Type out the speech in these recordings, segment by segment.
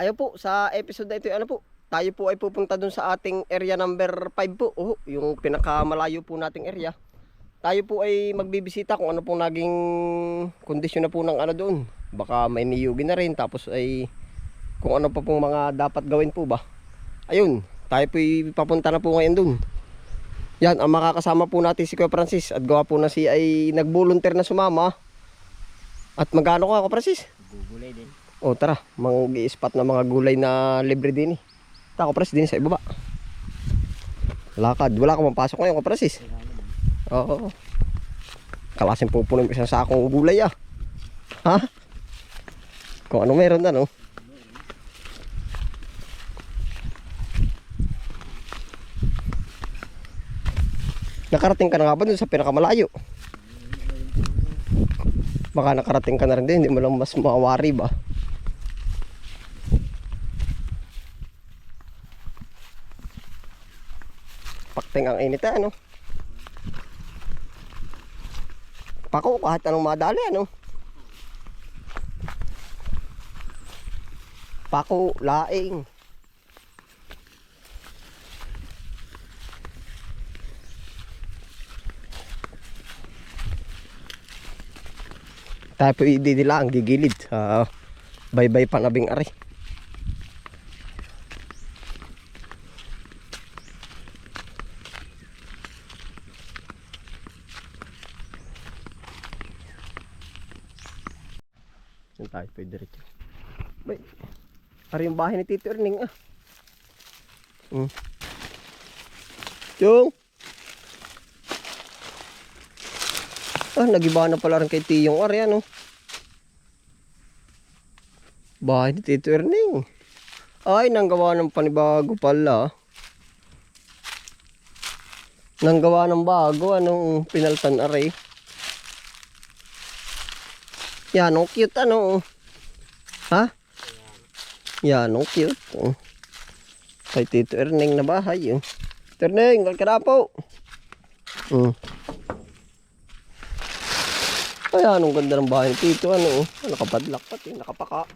Ayo po, sa episode na ito, ano po, tayo po ay pupunta dun sa ating area number 5 po. Oh, yung pinakamalayo po nating area. Tayo po ay magbibisita kung ano pong naging kondisyon na po ng ano doon. Baka may niyugi na rin, tapos ay kung ano pa pong mga dapat gawin po ba. Ayun, tayo po ay papunta na po ngayon doon. Yan, ang makakasama po natin si Kuya Francis at gawa po na si ay nag-volunteer na sumama. At magkano ka, Kuya Francis? Gugulay din. O tara, mag-i-spot na mga gulay na libre din eh. Tako pres din sa ibaba. Lakad, wala ka mapasok ngayon. Kaya naman. Oo. Kalasin po ng isang sakong gulay ah. Ha? Kung ano meron na no? Nakarating ka na nga ba dun sa pinakamalayo? Baka nakarating ka na rin din, hindi mo lang mas mawari ba? Pakting ang init eh, ano? Pako, kahit anong madali, ano? Pako, laing. Tayo po ang gigilid. Ah, bye-bye panabing ari. Saan tayo pwede diretso? Bay, ari yung bahay ni Tito Erning ah. Hmm. Yung! Ah, nagiba na pala rin kay Tiyong ari ano. Bahay ni Tito Erning. Ay, nanggawa ng panibago pala. Nanggawa ng bago, anong pinaltan aray. Yan, ang cute ano. Ha? Yan, ang cute. Oh. Kay Tito Erning na bahay. Oh. Tito Erning, kalkara po. Hmm. Ay, anong ganda ng bahay ni Tito. Ano, oh. nakapadlak pati, nakapaka.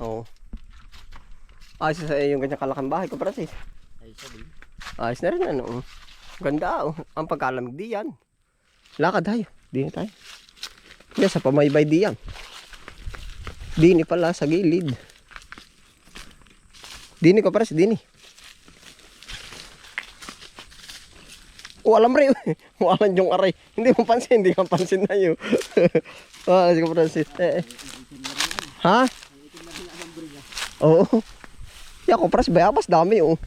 Oo. Oh. Ayos sa yung ganyang kalaking bahay ko, Francis. Ay, sabi. Ayos na rin, ano. oh. Ganda, oh. Ang pagkalamig di yan. Lakad tayo. Di na tayo. Yan, sa pamaybay di yan. Dini pala, sa gilid. Dini ko, Francis, dini. Walang rin. Walang yung aray. Hindi mo pansin, hindi ka pansin na yun. Ah, sige, Francis. Eh, eh. Ha? Oo. Ya, ko pras bayabas dami oh.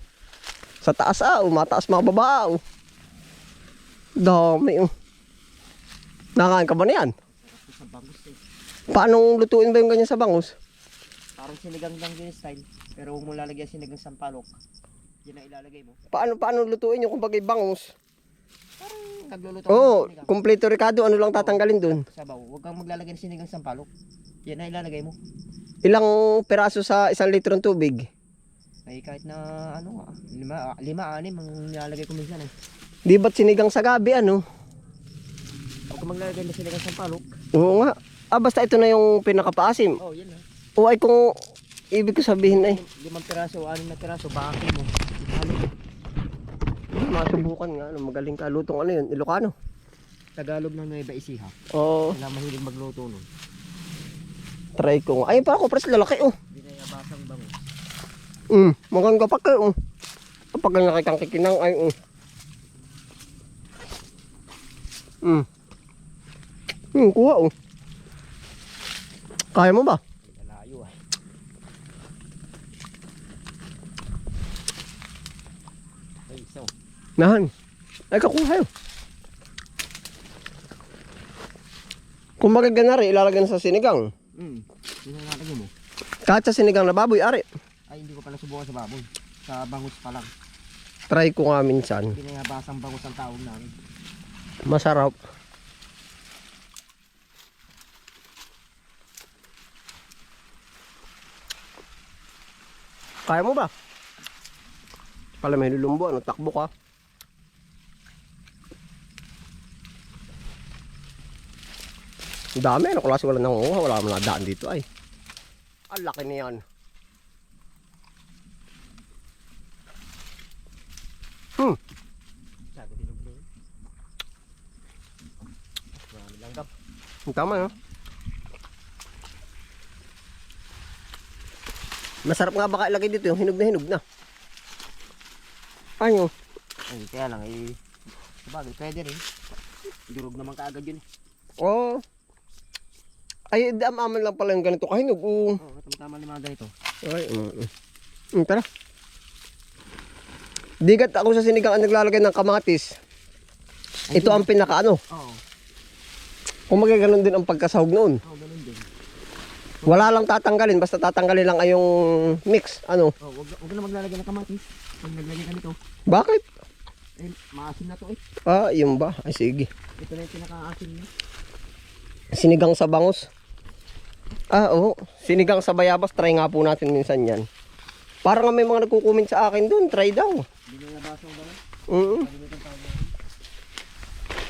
Sa taas ah, oh, mataas mga baba oh. Dami oh. Nakain ka ba na yan? Paano lutuin ba yung ganyan sa bangus? Parang sinigang lang din style. Pero huwag mo lalagyan sinigang sampalok. Yan ang ilalagay mo. Paano paano lutuin yung kumpagay bangus? Parang nagluluto Oo, oh, kumpleto Ricardo, ano lang tatanggalin dun? Sabaw. Huwag kang maglalagay ng sinigang sampalok. Yan ang ilalagay mo. Ilang peraso sa isang litro ng tubig? Ay kahit na ano ah, lima, lima anim ang nilalagay ko minsan eh. Di ba't sinigang sa gabi ano? Huwag kang maglalagay ng sinigang sampalok. Oo nga. Ah, basta ito na yung pinakapaasim. Oh, yan ah. O ay kung ibig ko sabihin ay Limang piraso, anim na piraso, bakit mo. Masubukan nga, ano, magaling ka lutong ano yun, Ilocano. Tagalog ng Nueva Ecija. Oo, Sila mahilig magluto nun. try ko nga. Ay, pa ako, pres lalaki oh. Hindi na yabasang bango. Mm, maganda pa kayo. Um. Kapag nakikang kikinang ay um. Mm. Mm, kuha oh. Kaya mo ba? Malayo ah. Ay, so. Nahan. Ay, kakuha yun. Kung magaganari, ilalagay na sa sinigang. Hmm. Nalagay mo. Kahit sa sinigang na baboy, ari. Ay, hindi ko pala subukan sa baboy. Sa bangus pa lang. Try ko nga minsan. Hindi na yabasang bangus ang tawag namin. Masarap. Kaya mo ba? Pala may lulumbo, ano, takbo ka. dami ano klase wala nang uha wala mga daan dito ay. Ang laki niyan. Hmm. Ang tama no? Masarap nga baka ilagay dito yung hinog na hinog na. Ano ay kaya lang eh bagay pwede rin. Durog naman kaagad yun eh. oo. oh. Ay, damaman lang pala yung ganito kahinog. Oo. Oo, oh, tama ni mga ganito. Ay, mm, mm. Mm, tara. Digat ako sa sinigang ang naglalagay ng kamatis. Ito ang pinaka ano. Oo, Kung magaganon din ang pagkasahog noon. oo, ganun din. Wala lang tatanggalin, basta tatanggalin lang ay yung mix. Ano? Oo, wag, wag na maglalagay ng kamatis. Pag naglagay ka nito, Bakit? eh, maasim na to eh. Ah, yun ba? Ay, sige. Ito na yung pinaka-asim niya. Sinigang sa bangus. Ah, oo. Sinigang sa bayabas. Try nga po natin minsan yan. Parang may mga nagkukomment sa akin doon. Try daw. Nabaso ba? Mo.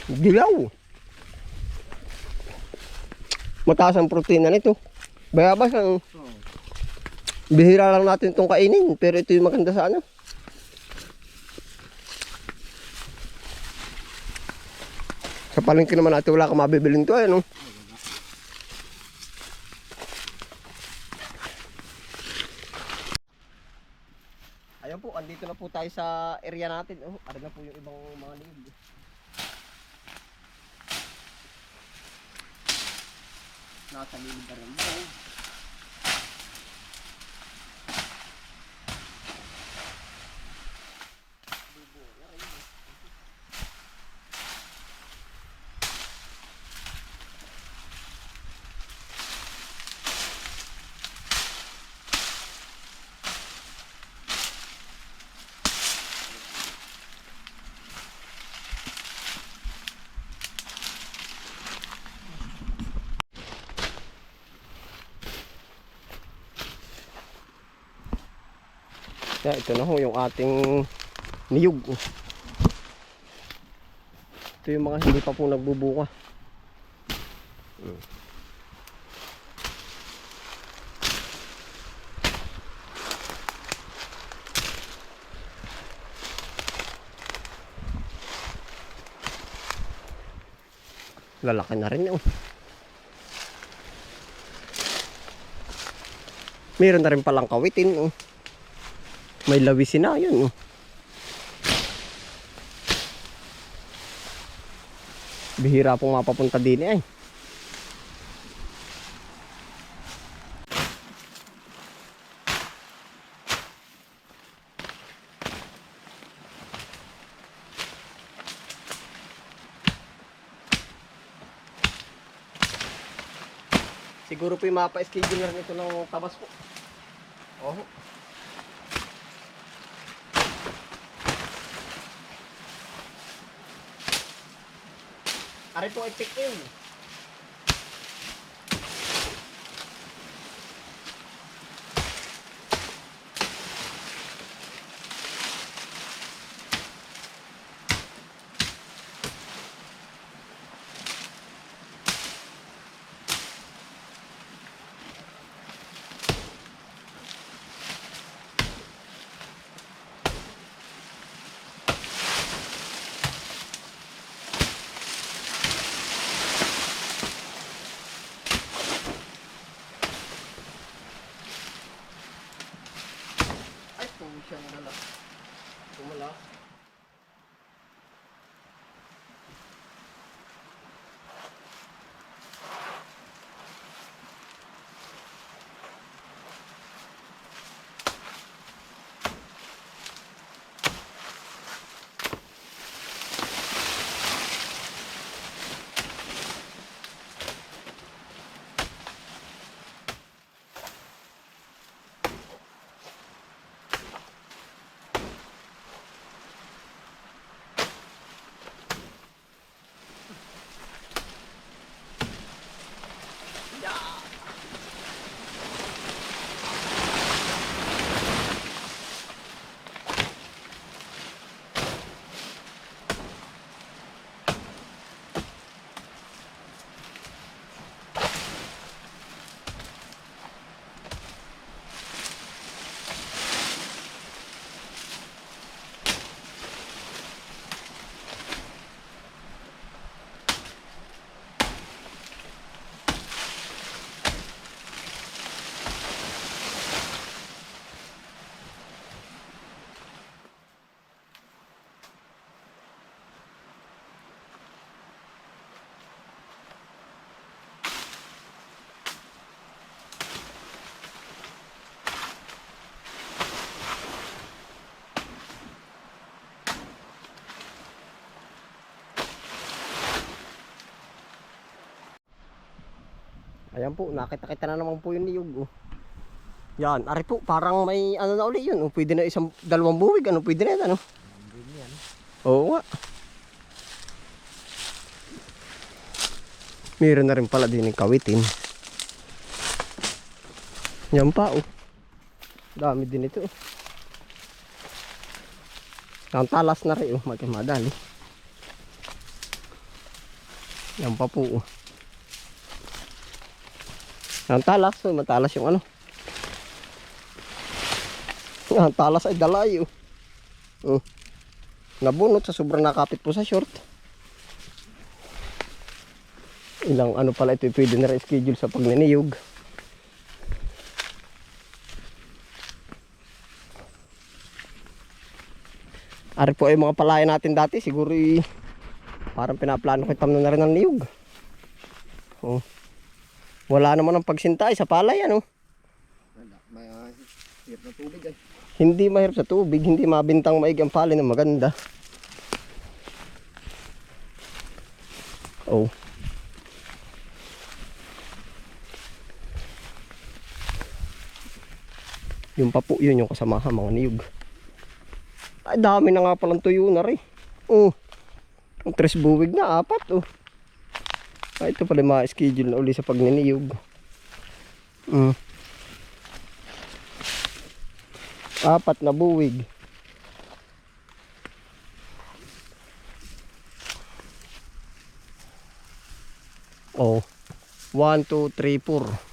Dilaw. Mataas ang protina nito. Bayabas ang Oo. bihira lang natin itong kainin. Pero ito yung maganda sa ano. Sa palengke naman natin wala ka mabibiling to. Ano? Ayun po, andito na po tayo sa area natin. Oh, ano na po yung ibang mga niyog. Nasa lilid na rin. Oh. Kaya ito na ho yung ating niyog. Ito yung mga hindi pa po nagbubuka. Lalaki na rin yun. Meron na rin palang kawitin. Oh. May lawisin na yun. Oh. Bihira pong mapapunta din eh. Siguro po yung mapa-schedule na rin ito ng tabas po. Oh. Ari po ay Ayan po, nakita-kita na naman po yung niyog. Oh. Yan, ari po, parang may ano na uli yun. Oh. Pwede na isang, dalawang buwig. Ano, pwede na yan, ano? Oo nga. Meron na rin pala din yung kawitin. Yan pa, oh. Dami din ito, oh. Ang talas na rin, oh. Magkamadali. Yan pa po, oh. Ang talas, oh. Matalas yung ano. Ang talas ay dalay, oh. Nabunot sa sobrang nakapit po sa short. Ilang ano pala ito, pwede na schedule sa pagniniyog. Ari po ay mga palaya natin dati, siguro eh, parang pinaplano ko itamno na rin ng niyog. Oh. Wala naman ang pagsintay sa palay, ano? Wala. May uh, hirap na tubig ay. Hindi mahirap sa tubig, hindi mabintang maig ang palay na maganda. Oh. Yung pa po yun yung kasamahan mga niyog. Ay dami na nga palang tuyo na rin. Oh. Ang tres buwig na apat oh. Ay ito pala ma-schedule na uli sa pagniniyog. Mm. Apat na buwig. Oh. 1, 2, 3, 4.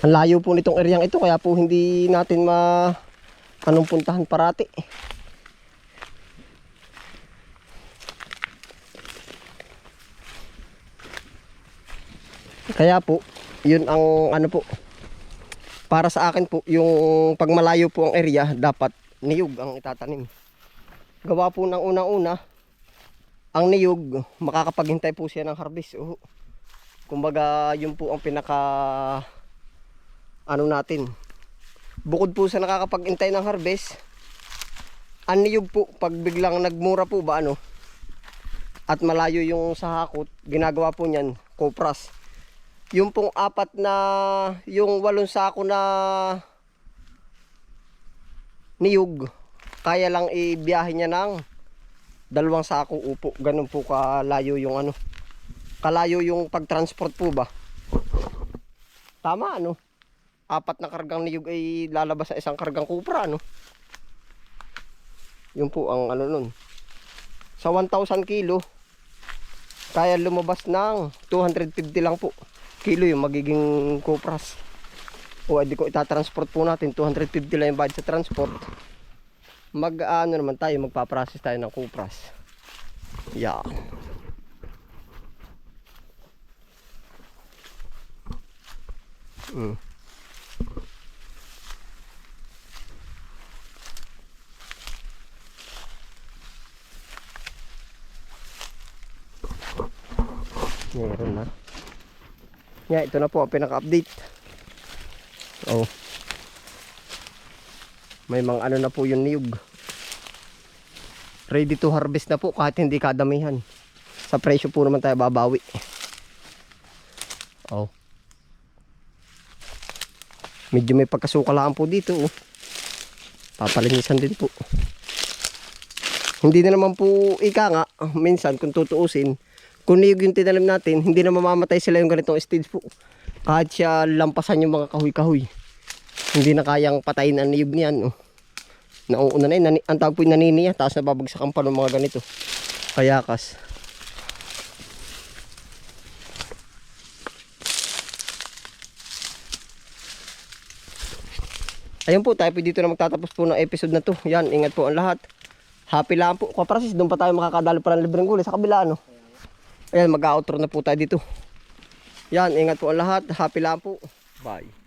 Ang layo po nitong eryang ito kaya po hindi natin ma anong puntahan parati. Kaya po, yun ang ano po, para sa akin po, yung pag malayo po ang area, dapat niyog ang itatanim. Gawa po ng unang-una, ang niyog, makakapaghintay po siya ng harvest. Oh. Kumbaga, yun po ang pinaka, ano natin. Bukod po sa nakakapaghintay ng harvest, ang niyog po, pag biglang nagmura po ba, ano, at malayo yung sa hakot, ginagawa po niyan, kopras yung pong apat na yung walong sako na niyog kaya lang ibiyahe niya ng dalawang sako. Upo ganun po kalayo yung ano kalayo yung pagtransport po ba? Tama ano? Apat na kargang niyog ay lalabas sa isang kargang kupra ano? Yun po ang ano nun. Sa 1,000 kilo kaya lumabas ng 250 lang po kilo yung magiging kupras. O edi ko itatransport po natin. 250 lang yung bayad sa transport. Mag ano naman tayo magpaprocess tayo ng kupras. Yeah. Mm. na Yeah, ito na po ang pinaka-update. Oh. May mga ano na po yung niyog. Ready to harvest na po kahit hindi kadamihan. Sa presyo po naman tayo babawi. Oh. Medyo may pagkasukalaan po dito. Oh. Papalinisan din po. Hindi na naman po ika nga. Minsan kung tutuusin kung niyog yung tinanim natin, hindi na mamamatay sila yung ganitong stage po. Kahit siya lampasan yung mga kahoy-kahoy. Hindi na kayang patayin ang niyog niyan. Oh. Nauuna na yun, nani, ang tawag po yung naniniya, tapos nababagsakan pa ng mga ganito. Kayakas. Ayun po, tayo po dito na magtatapos po ng episode na to. Yan, ingat po ang lahat. Happy lang po. Kaprasis, doon pa tayo makakadali pa ng libreng gulay sa kabila, ano? Ayan, mag-outro na po tayo dito. Yan, ingat po ang lahat. Happy lang po. Bye.